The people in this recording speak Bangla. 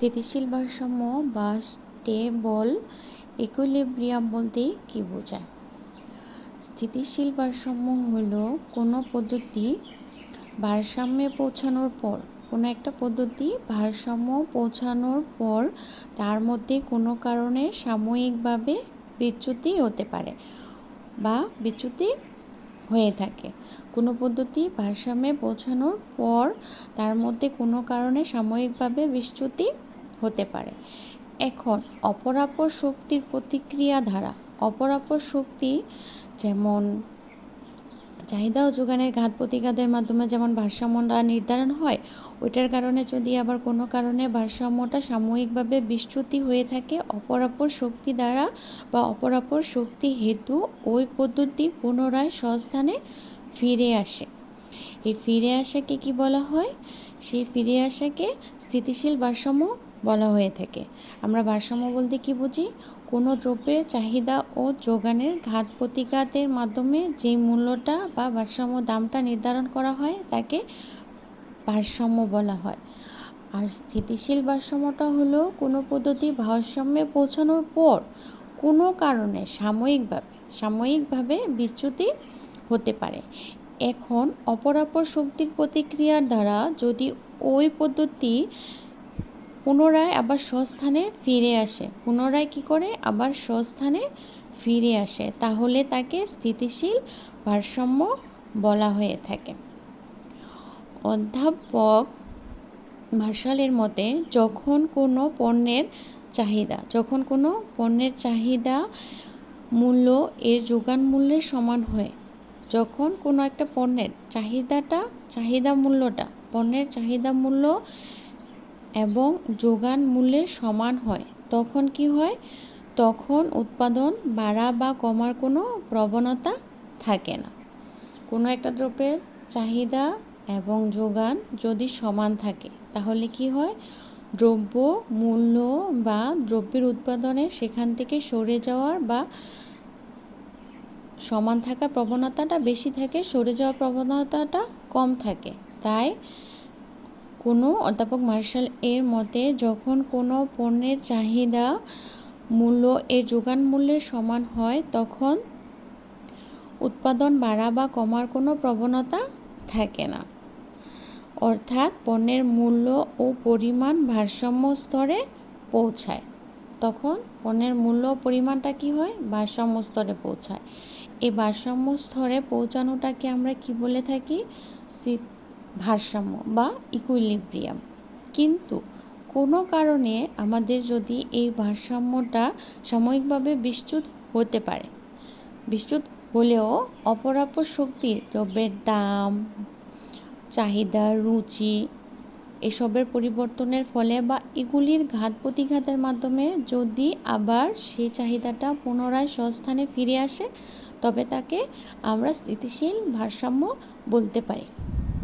স্থিতিশীল ভারসাম্য বা স্টেবল ইকুইলিব্রিয়াম বলতে কী বোঝায়? স্থিতিশীল ভারসাম্য হল কোনো পদ্ধতি ভারসাম্যে পৌঁছানোর পর, কোনো একটা পদ্ধতি ভারসাম্য পৌঁছানোর পর তার মধ্যে কোনো কারণে সাময়িকভাবে বিচ্যুতি হতে পারে বা বিচ্যুতি হয়ে থাকে। কোনো পদ্ধতি ভারসাম্যে পৌঁছানোর পর তার মধ্যে কোনো কারণে সাময়িকভাবে বিচ্যুতি হতে পারে। এখন, অপরাপর শক্তির প্রতিক্রিয়া ধারা অপরাপর শক্তি যেমন চাহিদা ও যোগানের ঘাত প্রতিঘাতের মাধ্যমে যেমন ভারসাম্যটা নির্ধারণ হয়, ওইটার কারণে যদি আবার কোনো কারণে ভারসাম্যটা সাময়িকভাবে বিচ্যুতি হয়ে থাকে, অপরাপর শক্তি দ্বারা বা অপরাপর শক্তি হেতু ওই পদ্ধতি পুনরায় স্বস্থানে ফিরে আসে। এই ফিরে আসাকে কি বলা হয়? সেই ফিরে আসাকে স্থিতিশীল ভারসাম্য বলা হয়ে থাকে। আমরা ভারসাম্য বলতে কি বুঝি? কোনো দ্রব্যের চাহিদা ও যোগানের ঘাত প্রতিঘাতের মাধ্যমে যে মূল্যটা বা ভারসাম্য দামটা নির্ধারণ করা হয়, তাকে ভারসাম্য বলা হয়। আর স্থিতিশীল ভারসাম্যটা হলো কোনো পদ্ধতি ভারসাম্যে পৌঁছানোর পর কোনো কারণে সাময়িকভাবে সাময়িকভাবে বিচ্যুতি হতে পারে। এখন অপরাপর শক্তির প্রতিক্রিয়ার দ্বারা যদি ওই পদ্ধতি পুনরায় আবার স্বস্থানে ফিরে আসে। পুনরায় কি করে? আবার স্বস্থানে ফিরে আসে। তাহলে তাকে স্থিতিশীল ভারসাম্য বলা হয়ে থাকে। অধ্যাপক মার্শালের মতে, যখন কোনো পণ্যের চাহিদা, যখন কোনো পণ্যের চাহিদা মূল্য এর যোগান মূল্যের সমান হয়, যখন কোনো একটা পণ্যের চাহিদাটা, চাহিদা মূল্যটা, পণ্যের চাহিদা মূল্য এবং যোগান মূল্যের সমান হয়, তখন কি হয়? তখন উৎপাদন বাড়া বা কমার কোনো প্রবণতা থাকে না। কোনো একটা দ্রব্যের চাহিদা এবং যোগান যদি সমান থাকে, তাহলে কি হয়? দ্রব্য মূল্য বা দ্রব্যের উৎপাদনে সেখান থেকে সরে যাওয়ার বা সমান থাকার প্রবণতাটা বেশি থাকে, সরে যাওয়ার প্রবণতাটা কম থাকে। তাই কোনো অধ্যাপক মার্শাল এর মতে, যখন কোনো পণ্যের চাহিদা মূল্য এর যোগান মূল্যের সমান হয়, তখন উৎপাদন বাড়া বা কমার কোনো প্রবণতা থাকে না। অর্থাৎ পণ্যের মূল্য ও পরিমাণ ভারসাম্য স্তরে পৌঁছায়। তখন পণ্যের মূল্য পরিমাণটা কি হয়? ভারসাম্য স্তরে পৌঁছায়। এই ভারসাম্য স্তরে পৌঁছানোটাকে আমরা কি বলে থাকি? ভারসাম্য বা ইকুইলিব্রিয়াম কিন্তু কোনো কারণে আমাদের যদি এই ভারসাম্যটা সাময়িকভাবে বিচ্যুত হতে পারে বিচ্যুত হলেও অপরাপর শক্তির দ্রব্যের দাম, চাহিদা, রুচি এসবের পরিবর্তনের ফলে বা এগুলির ঘাত প্রতিঘাতের মাধ্যমে যদি আবার সেই চাহিদাটা পুনরায় স্বস্থানে ফিরে আসে, তবে তাকে আমরা স্থিতিশীল ভারসাম্য বলতে পারি।